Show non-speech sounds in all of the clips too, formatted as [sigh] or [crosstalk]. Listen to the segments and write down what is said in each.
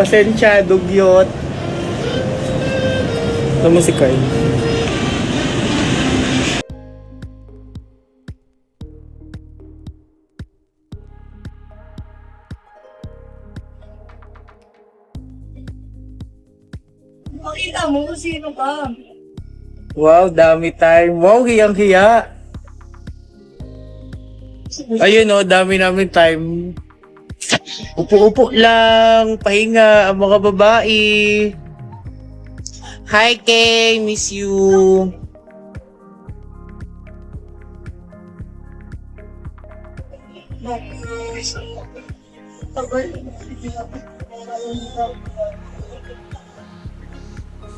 Pasensya, dugyot. Ito mo si Carl. Makita mo kung sino ka. Wow, dami time. Wow, hiyang-hiya. Ayun oh, dami namin time. Upo-upo lang, pahinga ang mga babae. Hi Kay, miss you.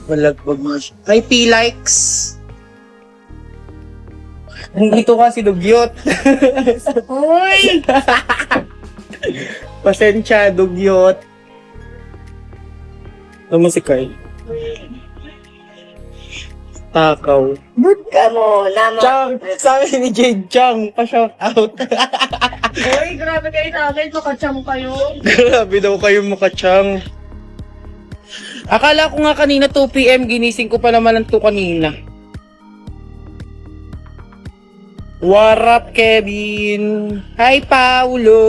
Malagbag mo siya. Hi P-likes. Nandito ka si Dugyot. [laughs] Uy! [laughs] Pasensya, Dugyot. Mo si Carl. Takaw. Ba't ka mo? Nama. Chang! Sabi ni Jade Chang, pa-shout out. [laughs] Uy, grabe kayo sa akin. Makacham kayo. Grabe daw kayo makachang. Akala ko nga kanina 2pm, ginising ko pa naman ng 2 kanina. What up, Kevin? Hi, Paulo!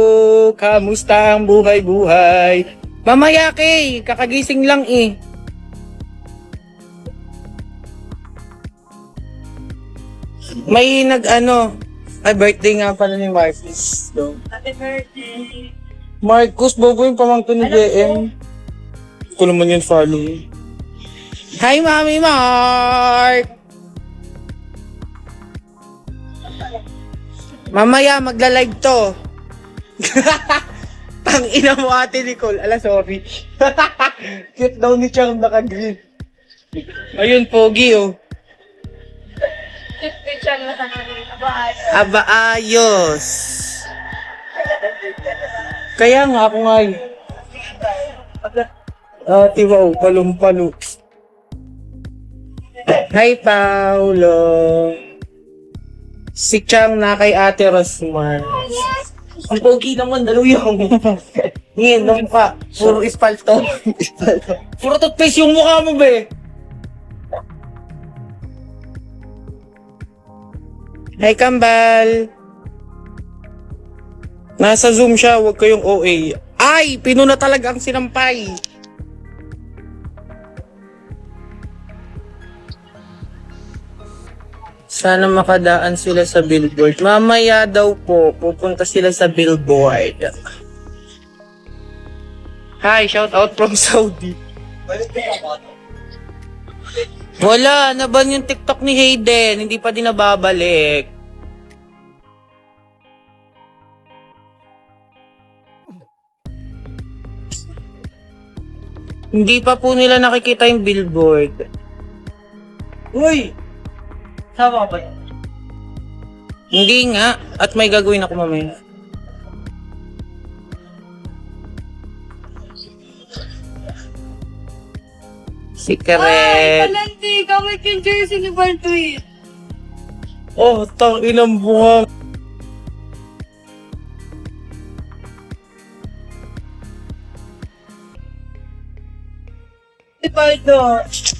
Kamusta ang buhay-buhay? Mamaya, Kay! Kakagising lang eh. May nag ano, ay birthday nga pala ni Marcus. So, Happy birthday. Marcus, bobo yung pamangkin ni JM. Ko naman yun follow. Hi, Mami Mark! Mamaya, magla-live to. [laughs] Tang ina mo ate Nicole. Ala, sorry. [laughs] Cute daw ni Chang naka-green. Ayun, pogi oh. Aba, ayos. Kaya nga ako nga eh. Ah, tiwaw, palong-palo. Hi, Paulo. Si Chang na kay Ate Rosmar. Ang pogi naman, daluyong. [laughs] Ngayon, nung mukha. Puro ispalto. [laughs] Puro toothpaste yung mukha mo, be. Hi, Kambal. Nasa Zoom siya, huwag kayong OA. Ay, pinuna talaga ang sinampay. Sana makadaan sila sa billboard. Mamaya daw po, pupunta sila sa billboard. Hi, shout out from Saudi. Wala, naban yung TikTok ni Hayden. Hindi pa din nababalik. Hindi pa po nila nakikita yung billboard. Uy! Sama ba yan? Hindi nga. At may gagawin ako mamaya. Ay, Secret. palandi. Kami kinjoy si ni Baltoy. Oh, tang inang bunga. Si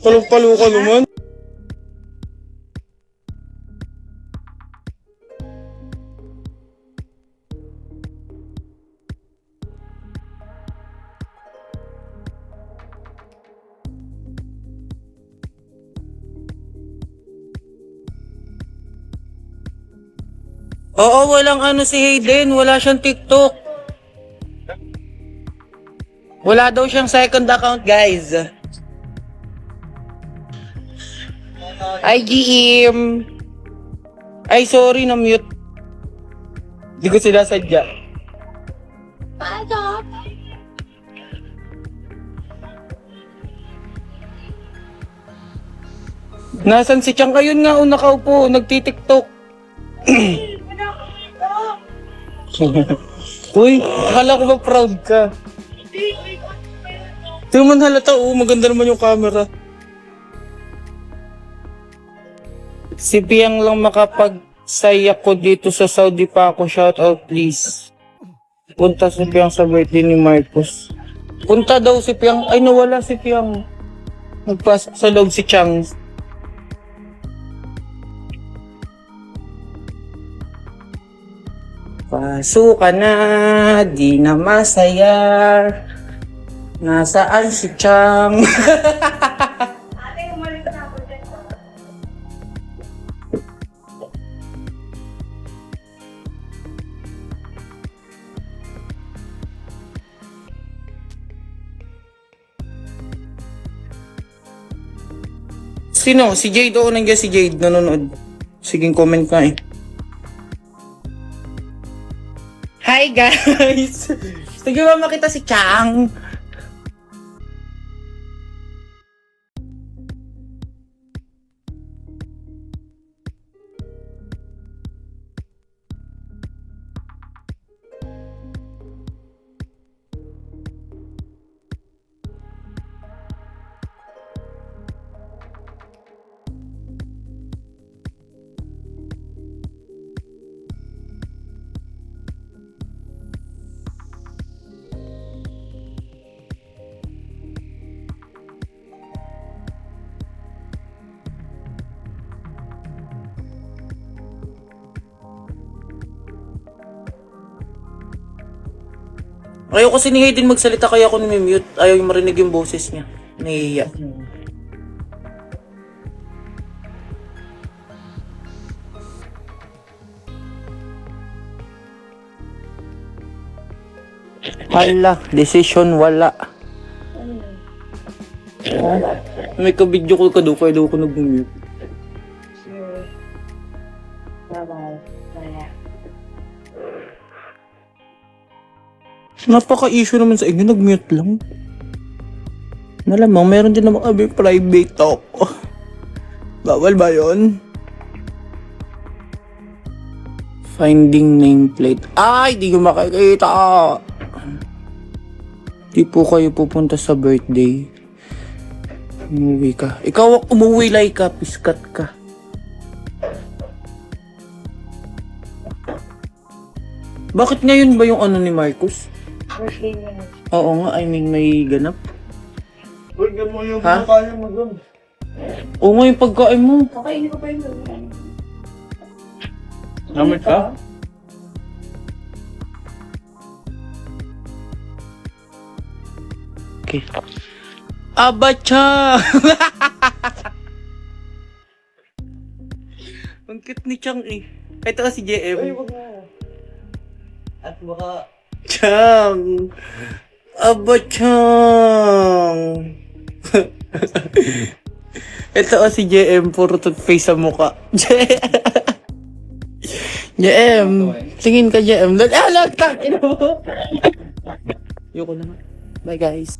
Palong-palo ka naman. Oo, walang ano si Hayden. Wala siyang TikTok. Wala daw siyang second account, guys. Ay, GM. Ay, sorry, na-mute. Hindi ko sila sadya. Paano? Nasaan si Chang? Ayun nga, oh, nakaupo, nagtitiktok. [clears throat] Uy, akala ko ba proud ka? Di naman halata, oo, maganda naman yung camera. Si Piang lang makapagsaya ko dito sa Saudi pa ako. Shout out please. Punta si Piang sa birthday ni Marcos. Punta daw si Piang. Ay, nawala si Piang. Nagpasok sa loob si Chang. Pasukan na, di na masaya. Nasaan si Chang? [laughs] Sino? Si Jade? Oo, nandiyan si Jade. Nanonood. Sige, comment ka eh. Hi guys! Sige ba makita si Chang? Ayaw kasi ni Hayden magsalita kaya ako nimi-mute. Ayaw yung marinig yung boses niya. Nahihiya. Hala, decision wala. May ka-video ko ka daw, kaya daw ako nag-mute. Sure. Bye-bye. Napaka-issue naman sa inyo, nag-mute lang. Malamang, meron din naman kami private talk. [laughs] Bawal ba yon? Finding nameplate. Ay, di ko makikita. Di po kayo pupunta sa birthday. Umuwi ka. Ikaw, umuwi like ka, piskat ka. Bakit ngayon ba yung ano ni Marcus? Birthday niya. Oo nga, I mean may ganap. Huwag mo yung Ha? kinakain mo doon. Oo nga yung pagkain mo. Okay, hindi ko pa yun. Namit ka? Okay. Abacha! [laughs] Ang cute ni Chang eh. Ito si JM. Ay, wag mo. At baka... Chang! Abachang! [laughs] Ito si JM, puro toothpaste sa mukha. [laughs] JM! Tingin ka JM. Ah, lagtak! Ayoko na nga. Bye guys.